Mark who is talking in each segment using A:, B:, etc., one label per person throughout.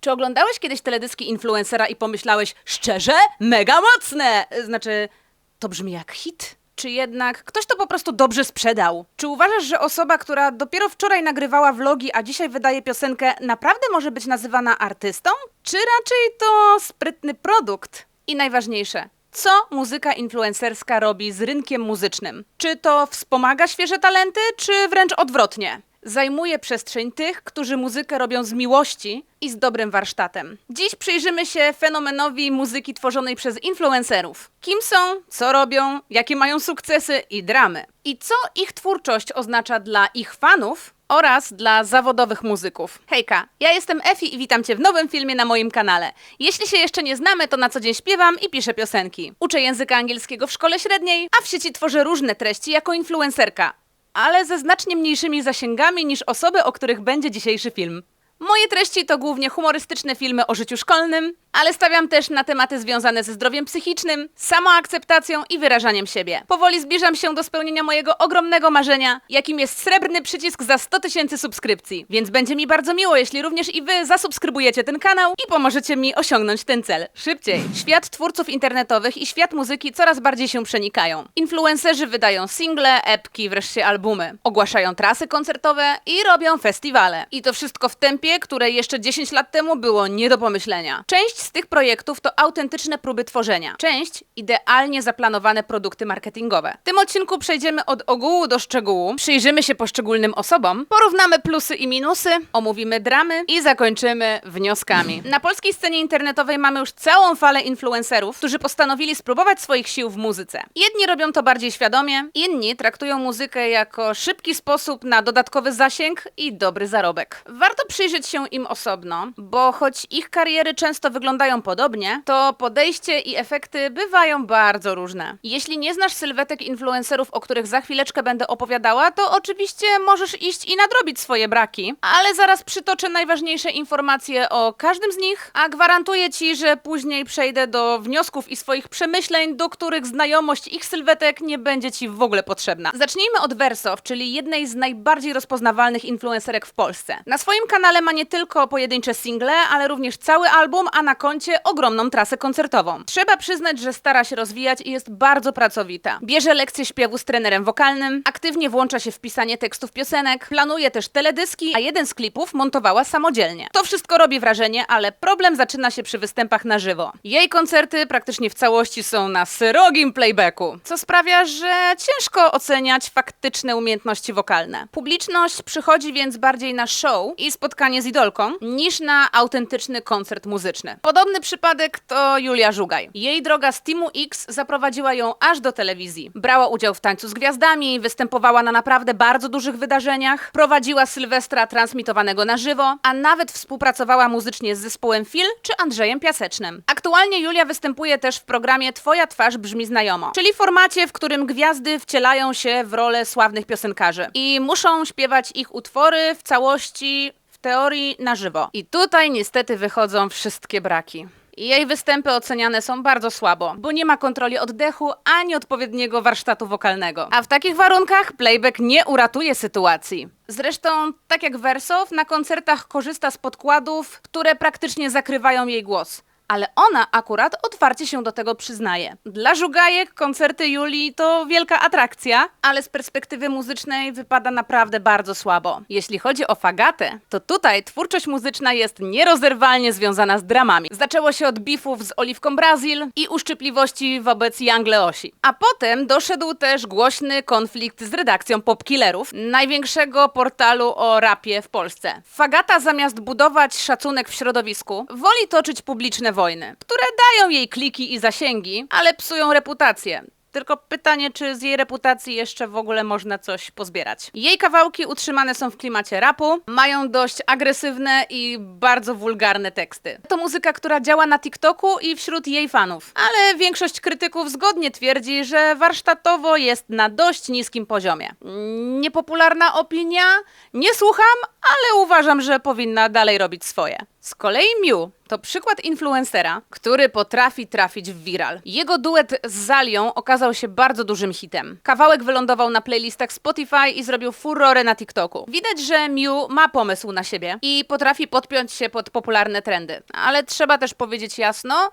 A: Czy oglądałeś kiedyś teledyski influencera i pomyślałeś, szczerze, mega mocne? Znaczy, to brzmi jak hit? Czy jednak ktoś to po prostu dobrze sprzedał? Czy uważasz, że osoba, która dopiero wczoraj nagrywała vlogi, a dzisiaj wydaje piosenkę, naprawdę może być nazywana artystą? Czy raczej to sprytny produkt? I najważniejsze, co muzyka influencerska robi z rynkiem muzycznym? Czy to wspomaga świeże talenty, czy wręcz odwrotnie? Zajmuje przestrzeń tych, którzy muzykę robią z miłości i z dobrym warsztatem. Dziś przyjrzymy się fenomenowi muzyki tworzonej przez influencerów. Kim są, co robią, jakie mają sukcesy i dramy. I co ich twórczość oznacza dla ich fanów oraz dla zawodowych muzyków. Hejka, ja jestem Efi i witam Cię w nowym filmie na moim kanale. Jeśli się jeszcze nie znamy, to na co dzień śpiewam i piszę piosenki. Uczę języka angielskiego w szkole średniej, a w sieci tworzę różne treści jako influencerka, ale ze znacznie mniejszymi zasięgami niż osoby, o których będzie dzisiejszy film. Moje treści to głównie humorystyczne filmy o życiu szkolnym, ale stawiam też na tematy związane ze zdrowiem psychicznym, samoakceptacją i wyrażaniem siebie. Powoli zbliżam się do spełnienia mojego ogromnego marzenia, jakim jest srebrny przycisk za 100 tysięcy subskrypcji. Więc będzie mi bardzo miło, jeśli również i wy zasubskrybujecie ten kanał i pomożecie mi osiągnąć ten cel szybciej. Świat twórców internetowych i świat muzyki coraz bardziej się przenikają. Influencerzy wydają single, epki, wreszcie albumy, ogłaszają trasy koncertowe i robią festiwale. I to wszystko w tempie, które jeszcze 10 lat temu było nie do pomyślenia. Część z tych projektów to autentyczne próby tworzenia, część idealnie zaplanowane produkty marketingowe. W tym odcinku przejdziemy od ogółu do szczegółu, przyjrzymy się poszczególnym osobom, porównamy plusy i minusy, omówimy dramy i zakończymy wnioskami. Na polskiej scenie internetowej mamy już całą falę influencerów, którzy postanowili spróbować swoich sił w muzyce. Jedni robią to bardziej świadomie, inni traktują muzykę jako szybki sposób na dodatkowy zasięg i dobry zarobek. Warto przyjrzeć się im osobno, bo choć ich kariery często wyglądają podobnie, to podejście i efekty bywają bardzo różne. Jeśli nie znasz sylwetek influencerów, o których za chwileczkę będę opowiadała, to oczywiście możesz iść i nadrobić swoje braki, ale zaraz przytoczę najważniejsze informacje o każdym z nich, a gwarantuję ci, że później przejdę do wniosków i swoich przemyśleń, do których znajomość ich sylwetek nie będzie ci w ogóle potrzebna. Zacznijmy od Wersow, czyli jednej z najbardziej rozpoznawalnych influencerek w Polsce. Na swoim kanale ma nie tylko pojedyncze single, ale również cały album, a na koncie ogromną trasę koncertową. Trzeba przyznać, że stara się rozwijać i jest bardzo pracowita. Bierze lekcje śpiewu z trenerem wokalnym, aktywnie włącza się w pisanie tekstów piosenek, planuje też teledyski, a jeden z klipów montowała samodzielnie. To wszystko robi wrażenie, ale problem zaczyna się przy występach na żywo. Jej koncerty praktycznie w całości są na srogim playbacku, co sprawia, że ciężko oceniać faktyczne umiejętności wokalne. Publiczność przychodzi więc bardziej na show i spotkanie z idolką, niż na autentyczny koncert muzyczny. Podobny przypadek to Julia Żugaj. Jej droga z Teamu X zaprowadziła ją aż do telewizji. Brała udział w Tańcu z Gwiazdami, występowała na naprawdę bardzo dużych wydarzeniach, prowadziła Sylwestra transmitowanego na żywo, a nawet współpracowała muzycznie z zespołem Phil czy Andrzejem Piasecznym. Aktualnie Julia występuje też w programie Twoja twarz brzmi znajomo, czyli formacie, w którym gwiazdy wcielają się w rolę sławnych piosenkarzy i muszą śpiewać ich utwory w całości teorii na żywo. I tutaj niestety wychodzą wszystkie braki. Jej występy oceniane są bardzo słabo, bo nie ma kontroli oddechu ani odpowiedniego warsztatu wokalnego. A w takich warunkach playback nie uratuje sytuacji. Zresztą, tak jak Wersow, na koncertach korzysta z podkładów, które praktycznie zakrywają jej głos. Ale ona akurat otwarcie się do tego przyznaje. Dla żugajek koncerty Julii to wielka atrakcja, ale z perspektywy muzycznej wypada naprawdę bardzo słabo. Jeśli chodzi o fagatę, to tutaj twórczość muzyczna jest nierozerwalnie związana z dramami. Zaczęło się od bifów z Oliwką Brazil i uszczypliwości wobec Young Leosi. A potem doszedł też głośny konflikt z redakcją Popkillerów, największego portalu o rapie w Polsce. Fagata zamiast budować szacunek w środowisku, woli toczyć publiczne wojny, które dają jej kliki i zasięgi, ale psują reputację. Tylko pytanie, czy z jej reputacji jeszcze w ogóle można coś pozbierać. Jej kawałki utrzymane są w klimacie rapu, mają dość agresywne i bardzo wulgarne teksty. To muzyka, która działa na TikToku i wśród jej fanów. Ale większość krytyków zgodnie twierdzi, że warsztatowo jest na dość niskim poziomie. Niepopularna opinia? Nie słucham, ale uważam, że powinna dalej robić swoje. Z kolei Mew to przykład influencera, który potrafi trafić w viral. Jego duet z Zalią okazał się bardzo dużym hitem. Kawałek wylądował na playlistach Spotify i zrobił furorę na TikToku. Widać, że Mew ma pomysł na siebie i potrafi podpiąć się pod popularne trendy. Ale trzeba też powiedzieć jasno,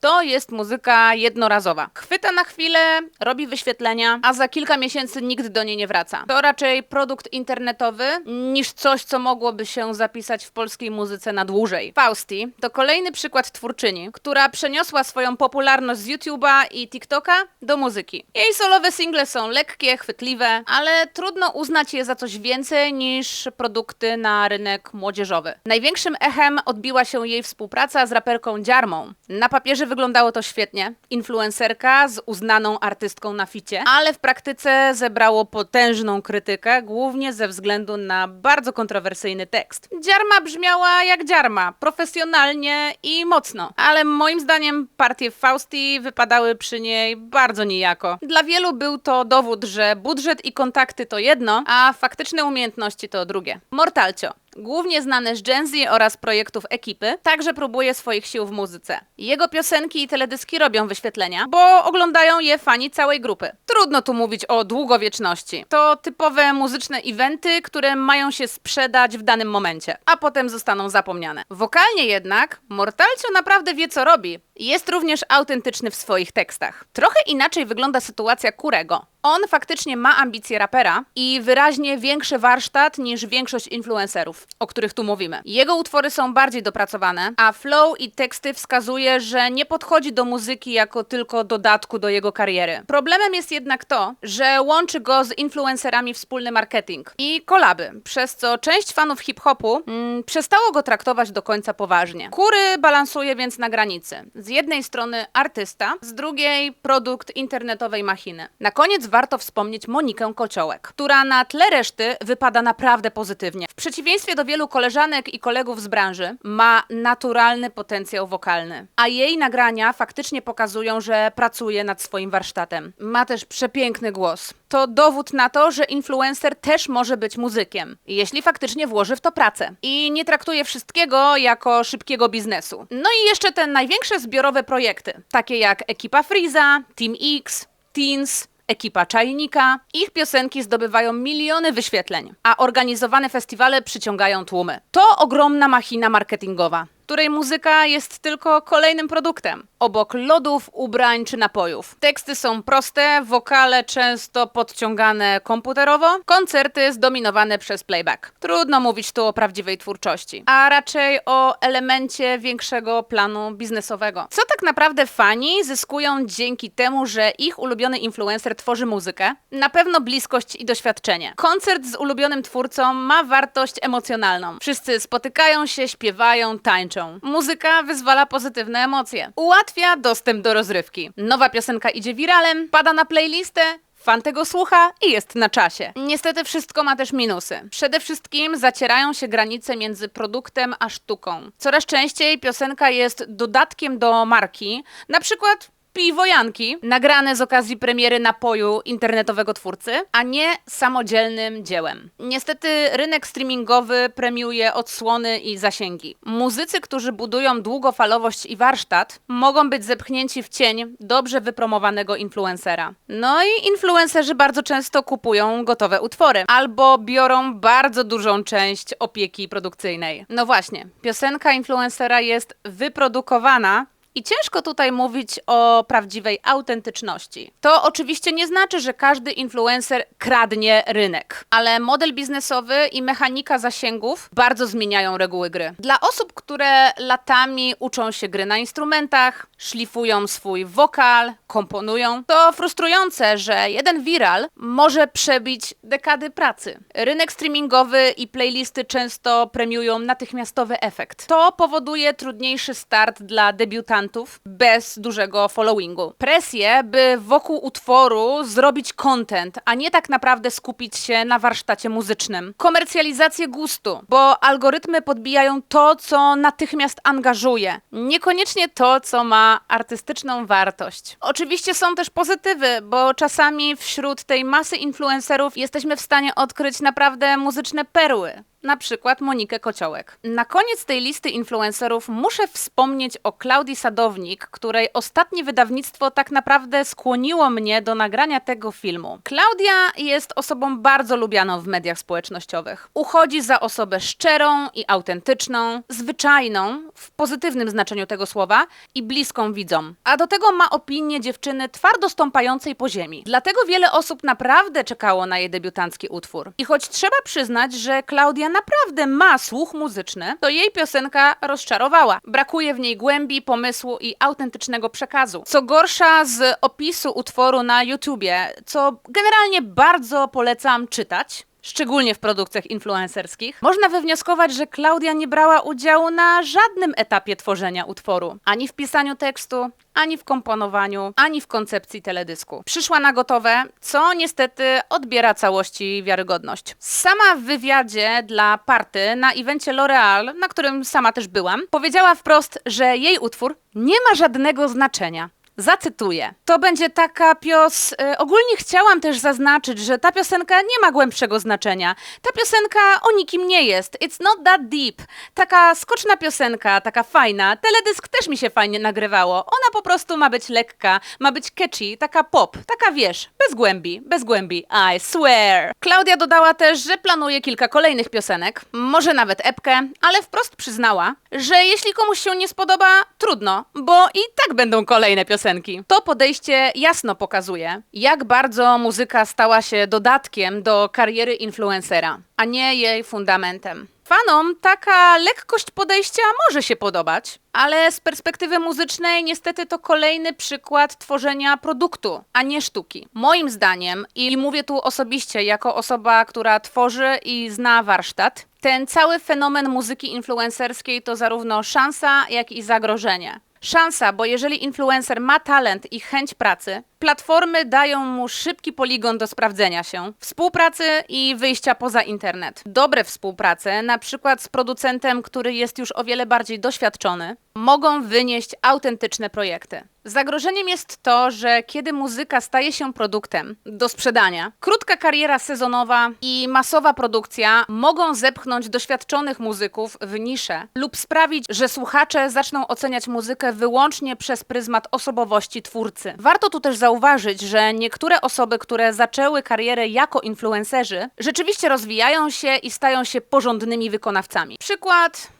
A: to jest muzyka jednorazowa. Chwyta na chwilę, robi wyświetlenia, a za kilka miesięcy nikt do niej nie wraca. To raczej produkt internetowy niż coś, co mogłoby się zapisać w polskiej muzyce na dłużej. Fausti to kolejny przykład twórczyni, która przeniosła swoją popularność z YouTube'a i TikToka do muzyki. Jej solowe single są lekkie, chwytliwe, ale trudno uznać je za coś więcej niż produkty na rynek młodzieżowy. Największym echem odbiła się jej współpraca z raperką Dziarmą. Na papierze wyglądało to świetnie. Influencerka z uznaną artystką na ficie, ale w praktyce zebrało potężną krytykę, głównie ze względu na bardzo kontrowersyjny tekst. Dziarma brzmiała jak dziarma, profesjonalnie i mocno, ale moim zdaniem partie Fausti wypadały przy niej bardzo nijako. Dla wielu był to dowód, że budżet i kontakty to jedno, a faktyczne umiejętności to drugie. Mortalcio. Głównie znany z Gen Z oraz projektów ekipy, także próbuje swoich sił w muzyce. Jego piosenki i teledyski robią wyświetlenia, bo oglądają je fani całej grupy. Trudno tu mówić o długowieczności. To typowe muzyczne eventy, które mają się sprzedać w danym momencie, a potem zostaną zapomniane. Wokalnie jednak Mortalcio naprawdę wie co robi. Jest również autentyczny w swoich tekstach. Trochę inaczej wygląda sytuacja Kurego. On faktycznie ma ambicje rapera i wyraźnie większy warsztat niż większość influencerów, o których tu mówimy. Jego utwory są bardziej dopracowane, a flow i teksty wskazuje, że nie podchodzi do muzyki jako tylko dodatku do jego kariery. Problemem jest jednak to, że łączy go z influencerami wspólny marketing i kolaby, przez co część fanów hip-hopu mm, przestało go traktować do końca poważnie. Kury balansuje więc na granicy. Z jednej strony artysta, z drugiej produkt internetowej machiny. Na koniec warto wspomnieć Monikę Kociołek, która na tle reszty wypada naprawdę pozytywnie. W przeciwieństwie do wielu koleżanek i kolegów z branży, ma naturalny potencjał wokalny, a jej nagrania faktycznie pokazują, że pracuje nad swoim warsztatem. Ma też przepiękny głos. To dowód na to, że influencer też może być muzykiem, jeśli faktycznie włoży w to pracę i nie traktuje wszystkiego jako szybkiego biznesu. No i jeszcze te największe zbiorowe projekty, takie jak Ekipa Freeza, Team X, Teens, ekipa Czajnika. Ich piosenki zdobywają miliony wyświetleń, a organizowane festiwale przyciągają tłumy. To ogromna machina marketingowa której muzyka jest tylko kolejnym produktem, obok lodów, ubrań czy napojów. Teksty są proste, wokale często podciągane komputerowo, koncerty zdominowane przez playback. Trudno mówić tu o prawdziwej twórczości, a raczej o elemencie większego planu biznesowego. Co tak naprawdę fani zyskują dzięki temu, że ich ulubiony influencer tworzy muzykę? Na pewno bliskość i doświadczenie. Koncert z ulubionym twórcą ma wartość emocjonalną. Wszyscy spotykają się, śpiewają, tańczą. Muzyka wyzwala pozytywne emocje. Dostęp do rozrywki. Nowa piosenka idzie wiralem, pada na playlistę, Fan tego słucha i jest na czasie. Niestety wszystko ma też minusy. Przede wszystkim zacierają się granice między produktem a sztuką. Coraz częściej piosenka jest dodatkiem do marki, na przykład piwojanki, nagrane z okazji premiery napoju internetowego twórcy, a nie samodzielnym dziełem. Niestety rynek streamingowy premiuje odsłony i zasięgi. Muzycy, którzy budują długofalowość i warsztat, mogą być zepchnięci w cień dobrze wypromowanego influencera. No i influencerzy bardzo często kupują gotowe utwory albo biorą bardzo dużą część opieki produkcyjnej. No właśnie, piosenka influencera jest wyprodukowana i ciężko tutaj mówić o prawdziwej autentyczności. To oczywiście nie znaczy, że każdy influencer kradnie rynek, ale model biznesowy i mechanika zasięgów bardzo zmieniają reguły gry. Dla osób, które latami uczą się gry na instrumentach, szlifują swój wokal, komponują, to frustrujące, że jeden viral może przebić dekady pracy. Rynek streamingowy i playlisty często premiują natychmiastowy efekt. To powoduje trudniejszy start dla debiutantów bez dużego followingu. Presję, by wokół utworu zrobić content, a nie tak naprawdę skupić się na warsztacie muzycznym. Komercjalizację gustu, bo algorytmy podbijają to, co natychmiast angażuje, niekoniecznie to, co ma artystyczną wartość. Oczywiście są też pozytywy, bo czasami wśród tej masy influencerów jesteśmy w stanie odkryć naprawdę muzyczne perły. Na przykład Monikę Kociołek. Na koniec tej listy influencerów muszę wspomnieć o Klaudii Sadownik, której ostatnie wydawnictwo tak naprawdę skłoniło mnie do nagrania tego filmu. Klaudia jest osobą bardzo lubianą w mediach społecznościowych. Uchodzi za osobę szczerą i autentyczną, zwyczajną w pozytywnym znaczeniu tego słowa i bliską widzom. A do tego ma opinię dziewczyny twardo stąpającej po ziemi. Dlatego wiele osób naprawdę czekało na jej debiutancki utwór. I choć trzeba przyznać, że Klaudia naprawdę ma słuch muzyczny, to jej piosenka rozczarowała. Brakuje w niej głębi, pomysłu i autentycznego przekazu. Co gorsza z opisu utworu na YouTubie, co generalnie bardzo polecam czytać. Szczególnie w produkcjach influencerskich, można wywnioskować, że Klaudia nie brała udziału na żadnym etapie tworzenia utworu. Ani w pisaniu tekstu, ani w komponowaniu, ani w koncepcji teledysku. Przyszła na gotowe, co niestety odbiera całości wiarygodność. Sama w wywiadzie dla Party na evencie L'Oreal, na którym sama też byłam, powiedziała wprost, że jej utwór nie ma żadnego znaczenia. Zacytuję. To będzie taka pios. y, ogólnie chciałam też zaznaczyć, że ta piosenka nie ma głębszego znaczenia. Ta piosenka o nikim nie jest. It's not that deep. Taka skoczna piosenka, taka fajna. Teledysk też mi się fajnie nagrywało. Ona po prostu ma być lekka, ma być catchy, taka pop, taka wiesz, bez głębi, bez głębi. I swear. Klaudia dodała też, że planuje kilka kolejnych piosenek, może nawet epkę, ale wprost przyznała, że jeśli komuś się nie spodoba, trudno, bo i tak będą kolejne piosenki. To podejście jasno pokazuje, jak bardzo muzyka stała się dodatkiem do kariery influencera, a nie jej fundamentem. Fanom taka lekkość podejścia może się podobać, ale z perspektywy muzycznej niestety to kolejny przykład tworzenia produktu, a nie sztuki. Moim zdaniem, i mówię tu osobiście jako osoba, która tworzy i zna warsztat, ten cały fenomen muzyki influencerskiej to zarówno szansa, jak i zagrożenie. Szansa, bo jeżeli influencer ma talent i chęć pracy, platformy dają mu szybki poligon do sprawdzenia się, współpracy i wyjścia poza internet. Dobre współprace, na przykład z producentem, który jest już o wiele bardziej doświadczony, mogą wynieść autentyczne projekty. Zagrożeniem jest to, że kiedy muzyka staje się produktem do sprzedania, krótka kariera sezonowa i masowa produkcja mogą zepchnąć doświadczonych muzyków w niszę lub sprawić, że słuchacze zaczną oceniać muzykę wyłącznie przez pryzmat osobowości twórcy. Warto tu też zauważyć, że niektóre osoby, które zaczęły karierę jako influencerzy, rzeczywiście rozwijają się i stają się porządnymi wykonawcami. Przykład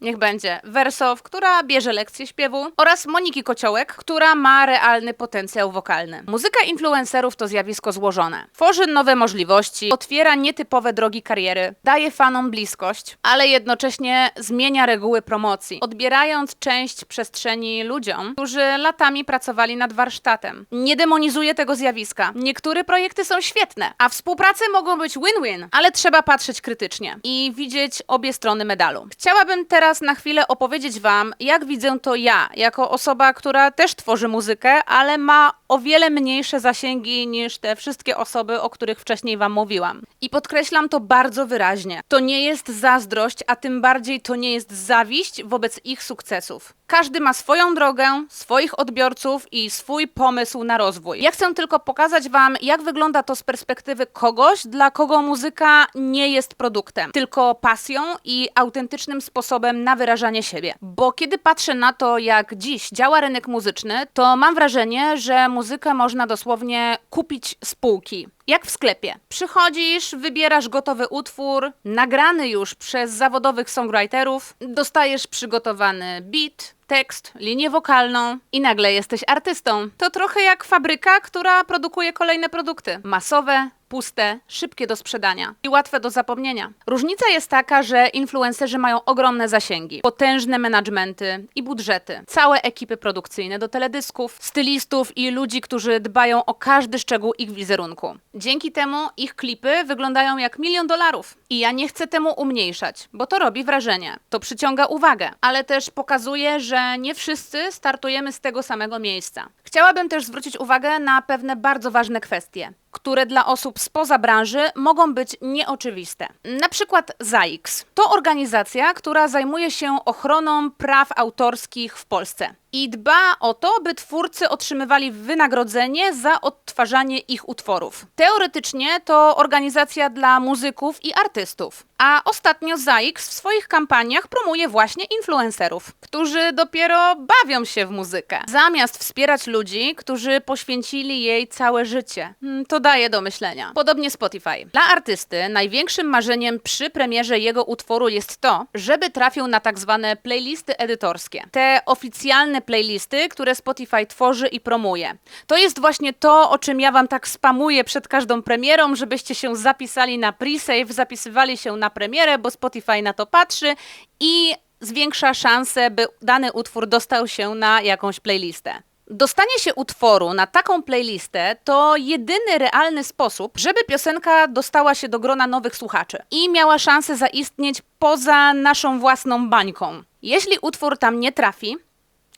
A: Niech będzie Wersow, która bierze lekcje śpiewu oraz Moniki Kociołek, która ma realny potencjał wokalny. Muzyka influencerów to zjawisko złożone. Tworzy nowe możliwości, otwiera nietypowe drogi kariery, daje fanom bliskość, ale jednocześnie zmienia reguły promocji, odbierając część przestrzeni ludziom, którzy latami pracowali nad warsztatem. Nie demonizuje tego zjawiska. Niektóre projekty są świetne, a współprace mogą być win-win, ale trzeba patrzeć krytycznie i widzieć obie strony medalu. Chciałabym teraz na chwilę opowiedzieć Wam, jak widzę to ja, jako osoba, która też tworzy muzykę, ale ma o wiele mniejsze zasięgi niż te wszystkie osoby, o których wcześniej Wam mówiłam. I podkreślam to bardzo wyraźnie. To nie jest zazdrość, a tym bardziej to nie jest zawiść wobec ich sukcesów. Każdy ma swoją drogę, swoich odbiorców i swój pomysł na rozwój. Ja chcę tylko pokazać Wam, jak wygląda to z perspektywy kogoś, dla kogo muzyka nie jest produktem, tylko pasją i autentycznym sposobem na wyrażanie siebie. Bo kiedy patrzę na to, jak dziś działa rynek muzyczny, to mam wrażenie, że muzykę można dosłownie kupić z półki. Jak w sklepie. Przychodzisz, wybierasz gotowy utwór, nagrany już przez zawodowych songwriterów, dostajesz przygotowany beat, tekst, linię wokalną i nagle jesteś artystą. To trochę jak fabryka, która produkuje kolejne produkty. Masowe, puste, szybkie do sprzedania i łatwe do zapomnienia. Różnica jest taka, że influencerzy mają ogromne zasięgi, potężne managementy i budżety, całe ekipy produkcyjne do teledysków, stylistów i ludzi, którzy dbają o każdy szczegół ich wizerunku. Dzięki temu ich klipy wyglądają jak milion dolarów. I ja nie chcę temu umniejszać, bo to robi wrażenie. To przyciąga uwagę, ale też pokazuje, że nie wszyscy startujemy z tego samego miejsca. Chciałabym też zwrócić uwagę na pewne bardzo ważne kwestie. Które dla osób spoza branży mogą być nieoczywiste. Na przykład ZAIX to organizacja, która zajmuje się ochroną praw autorskich w Polsce i dba o to, by twórcy otrzymywali wynagrodzenie za odtwarzanie ich utworów. Teoretycznie to organizacja dla muzyków i artystów. A ostatnio ZAIX w swoich kampaniach promuje właśnie influencerów, którzy dopiero bawią się w muzykę, zamiast wspierać ludzi, którzy poświęcili jej całe życie. Hmm, Daje do myślenia. Podobnie Spotify. Dla artysty największym marzeniem przy premierze jego utworu jest to, żeby trafił na tak zwane playlisty edytorskie. Te oficjalne playlisty, które Spotify tworzy i promuje. To jest właśnie to, o czym ja wam tak spamuję przed każdą premierą, żebyście się zapisali na pre-save, zapisywali się na premierę, bo Spotify na to patrzy i zwiększa szanse, by dany utwór dostał się na jakąś playlistę. Dostanie się utworu na taką playlistę to jedyny realny sposób, żeby piosenka dostała się do grona nowych słuchaczy i miała szansę zaistnieć poza naszą własną bańką. Jeśli utwór tam nie trafi,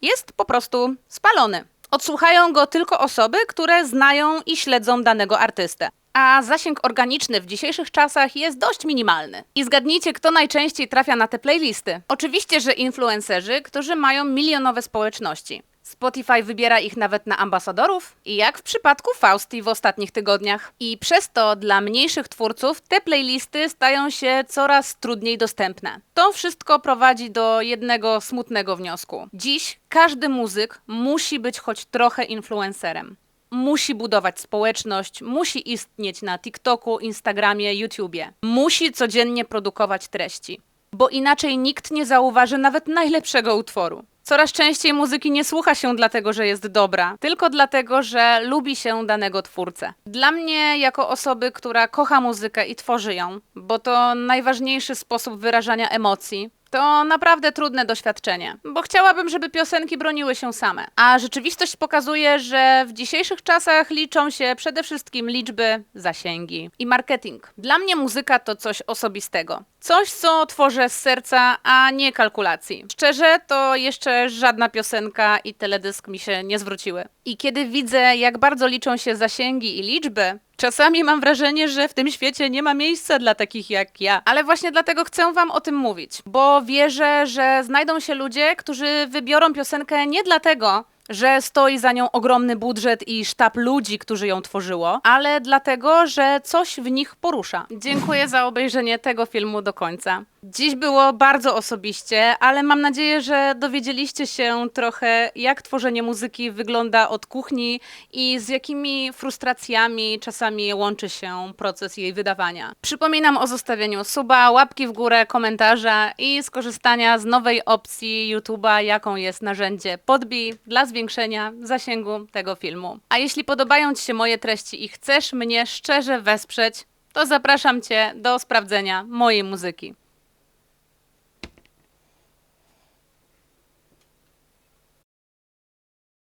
A: jest po prostu spalony. Odsłuchają go tylko osoby, które znają i śledzą danego artystę. A zasięg organiczny w dzisiejszych czasach jest dość minimalny. I zgadnijcie, kto najczęściej trafia na te playlisty. Oczywiście, że influencerzy, którzy mają milionowe społeczności. Spotify wybiera ich nawet na ambasadorów i jak w przypadku Fausti w ostatnich tygodniach. I przez to dla mniejszych twórców te playlisty stają się coraz trudniej dostępne. To wszystko prowadzi do jednego smutnego wniosku. Dziś każdy muzyk musi być choć trochę influencerem. Musi budować społeczność, musi istnieć na TikToku, Instagramie, YouTubie. Musi codziennie produkować treści, bo inaczej nikt nie zauważy nawet najlepszego utworu. Coraz częściej muzyki nie słucha się dlatego, że jest dobra, tylko dlatego, że lubi się danego twórcę. Dla mnie, jako osoby, która kocha muzykę i tworzy ją, bo to najważniejszy sposób wyrażania emocji, to naprawdę trudne doświadczenie, bo chciałabym, żeby piosenki broniły się same. A rzeczywistość pokazuje, że w dzisiejszych czasach liczą się przede wszystkim liczby, zasięgi i marketing. Dla mnie muzyka to coś osobistego. Coś, co tworzę z serca, a nie kalkulacji. Szczerze, to jeszcze żadna piosenka i teledysk mi się nie zwróciły. I kiedy widzę, jak bardzo liczą się zasięgi i liczby, Czasami mam wrażenie, że w tym świecie nie ma miejsca dla takich jak ja. Ale właśnie dlatego chcę Wam o tym mówić, bo wierzę, że znajdą się ludzie, którzy wybiorą piosenkę nie dlatego, że stoi za nią ogromny budżet i sztab ludzi, którzy ją tworzyło, ale dlatego, że coś w nich porusza. Dziękuję za obejrzenie tego filmu do końca. Dziś było bardzo osobiście, ale mam nadzieję, że dowiedzieliście się trochę, jak tworzenie muzyki wygląda od kuchni i z jakimi frustracjami czasami łączy się proces jej wydawania. Przypominam o zostawieniu suba, łapki w górę, komentarza i skorzystania z nowej opcji YouTube'a, jaką jest narzędzie Podbij dla zwiększenia zasięgu tego filmu. A jeśli podobają Ci się moje treści i chcesz mnie szczerze wesprzeć, to zapraszam Cię do sprawdzenia mojej muzyki.